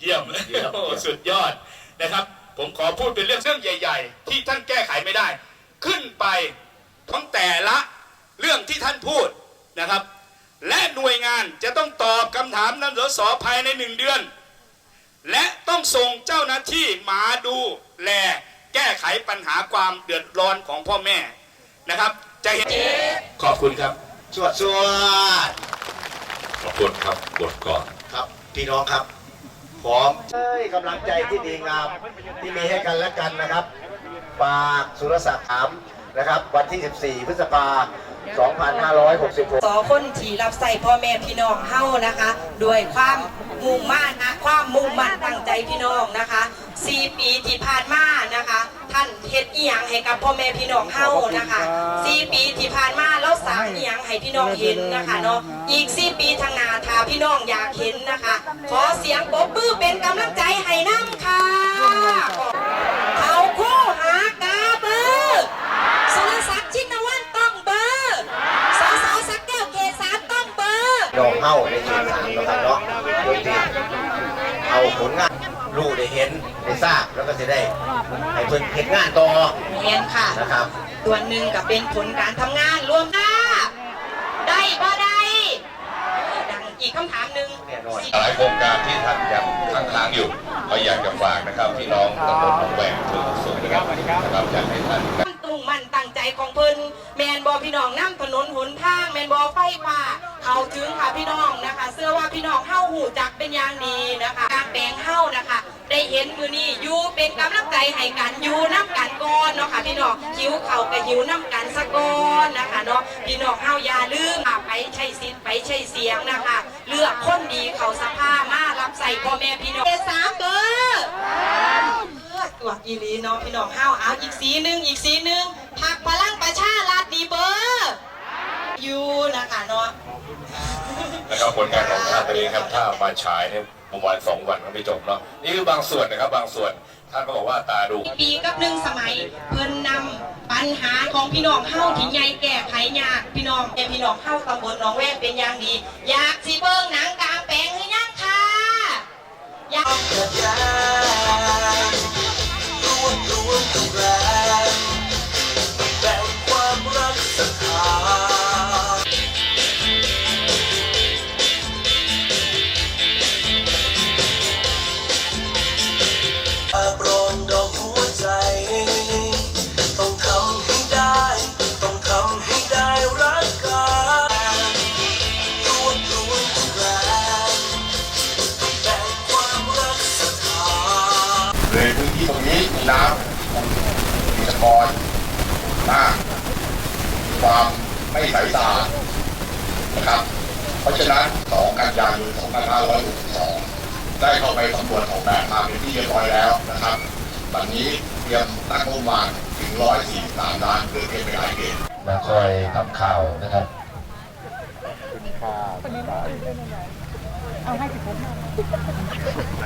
เยี่ยมเยี่ยม โอ้สุดยอดนะครับ ผมขอพูดเป็นเรื่องเรื่องใหญ่ ๆ ที่ท่านแก้ไขไม่ได้ ขึ้นไปของแต่ละเรื่องที่ท่านพูดนะครับ และหน่วยงานจะต้องตอบคำถามนั้นสสภายในหนึ่งเดือน และต้องส่งเจ้าหน้าที่มาดูแลแก้ไขปัญหาความเดือดร้อนของพ่อแม่นะครับจะเห็นขอบคุณครับชวดชวดขอบคุณครับบทก่อนครับ พี่น้องครับ ขอเอ้ยกำลังใจที่ดีงามที่มีให้กันและกันนะครับปากสุรศักดิ์ถามนะครับ วันที่ 14 พฤษภา2566สอคนที่รับใส่พ่อแม่พี่น้องเฮานะคะ ด้วยความมุ่งมั่นนะความมุ่งมั่นตั้งใจพี่น้องนะคะสี่ปีที่ผ่านมานะคะ ท่านเฮ็ดอีหยังให้กับพ่อแม่พี่น้องเฮานะคะสี่ปีที่ผ่านมาแล้วสร้างอีหยังให้พี่น้องเห็นนะคะเนาะอีกสี่ปีทางหน้าถ้าพี่น้องอยากเห็นนะคะ ขอเสียงปรบมือเป็นกำลังใจให้น้ำค่ะเอาคู่หากาเบอร์สุรศักดิ์ชินวัฒน์ต้องเบอร์สสสักแก้วเกษาต้องเบอร์น้องเฮ้าในเขตสามนะครับเนาะโดยที่เอาผลงาน ลูกได้เห็นได้ทราบแล้วก็จะได้ให้เพิ่นเห็นงานต่อเรียนค่ะ นะครับ ส่วนหนึ่งกับเป็นผลการทำงานรวมค่ะได้บ่ได้ดังอีกคำถามหนึ่งแน่นอน หลายโครงการที่ท่านยังค้างค้างอยู่ก็อยากจะฝากนะครับพี่น้องตำบลหนองแหวงถึงสุขนะครับนะครับอยากให้ท่าน ตั้งตรงมันตั้งใจของเพิ่นแมนบอพี่น้องนั่ถนนหนทางแมนบอไฟฟ้าเข้าถึงค่ะพี่น้องนะคะ เสื้อว่าพี่น้องเฮ้าหูจักเป็นอย่างดีนะคะ การแปลงเฮ้านะคะ ได้เห็นมือนี้อยู่เป็นกำลังใจให้กันอยู่น้ำกันก่อนเนาะค่ะพี่น้องหิวเข่ากับหิวน้ำกันสะก่อนนะคะเนาะพี่น้องเฮาอย่าลืมไปใช้สิทธิ์ไปใช้เสียงนะคะ เลือกคนดีเขาสภามารับใส่พ่อแม่พี่น้องเอสามเบอร์เลือกตัวอีลีเนาะพี่น้องเฮาเอาอีกสีหนึ่งอีกสีหนึ่งพักพลังประชารัฐดีเบอร์อยู่นะคะเนาะนะครับผลงานของท่านเองครับถ้ามาฉายเนี่ย ประมาณสองวันก็ไม่จบเนาะนี่คือบางส่วนนะครับบางส่วนท่านก็บอกว่าตาดูปีกับหนึ่งสมัยเพิ่อนนำปัญหาของพี่น้องเฮาที่นใหญ่แก้ไขยากพี่น้องเป็นพี่น้องเฮาตำบลหนองแวงเป็นอย่างดีอยากสิเบิ่งหนังกลางแปลงใหรือยังค่ะอยากโปรำมีสปอยมาก ความไม่ใสสะอาดนะครับ เพราะฉะนั้น 2 กันยายน2562 ได้เข้าไปสำรวจออกแบบมาเป็นที่เรียบร้อยแล้วนะครับตอนนี้เตรียมตั้งงบประมาณถึง 143 ล้านเพื่อเก็บไปหลายเกณฑ์มาคอยทำข่าวนะครับเอาให้สิบคน